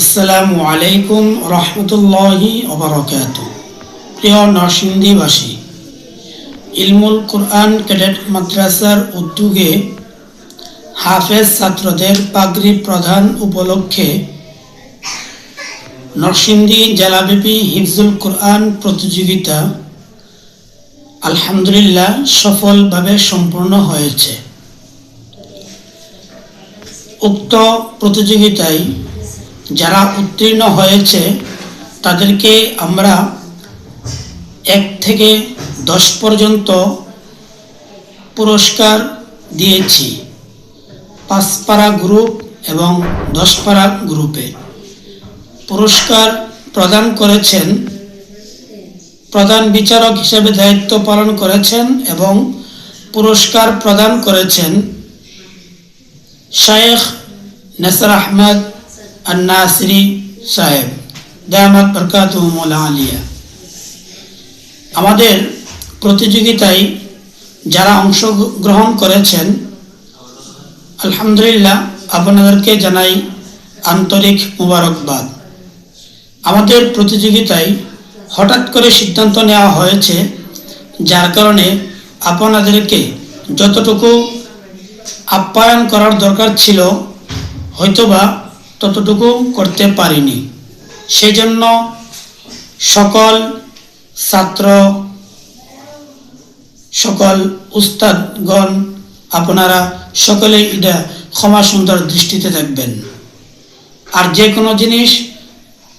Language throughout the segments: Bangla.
আসসালামু আলাইকুম রহমতুল্লাহি অবরকাত প্রিয় নরসিংদীবাসী, ইলমুল কোরআন ক্যাডেট মাদ্রাসার উদ্যোগে হাফেজ ছাত্রদের পাগরি প্রধান উপলক্ষে নরসিংদী জেলাব্যাপী হিফজুল কোরআন প্রতিযোগিতা আলহামদুলিল্লাহ সফলভাবে সম্পূর্ণ হয়েছে। উক্ত প্রতিযোগিতায় যারা উত্তীর্ণ হয়েছে, তাদেরকে আমরা এক থেকে দশ পর্যন্ত পুরস্কার দিয়েছি। পাঁচপাড়া গ্রুপ এবং দশপাড়া গ্রুপে। পুরস্কার প্রদান করেছেন, প্রধান বিচারক হিসেবে দায়িত্ব পালন করেছেন এবং পুরস্কার প্রদান করেছেন শায়েখ নাসর আহমদ আন্নাসরি সাহেব দামাত বরকাতুমুল আলিয়া আমাদের প্রতিযোগিতায় যারা অংশগ্রহণ করেছেন, আলহামদুলিল্লাহ আপনাদেরকে জানাই আন্তরিক মুবারকবাদ। আমাদের প্রতিযোগিতায় হঠাৎ করে সিদ্ধান্ত নেওয়া হয়েছে, যার কারণে আপনাদেরকে যতটুকু আপ্যায়ন করার দরকার ছিল, হয়তোবা ততটুকু করতে পারিনি। সেজন্য সকল ছাত্র, সকল উস্তাদগণ, আপনারা সকলে এটা ক্ষমা সুন্দর দৃষ্টিতে দেখবেন। আর যে কোনো জিনিস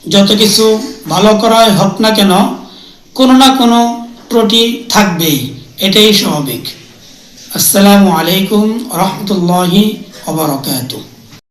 যত কিছু ভালো করাই হোক না কেন, কোনো না কোনো ত্রুটি থাকবেই, এটাই স্বাভাবিক। আসসালামু আলাইকুম রহমতুল্লাহি ওবরাকাতুহ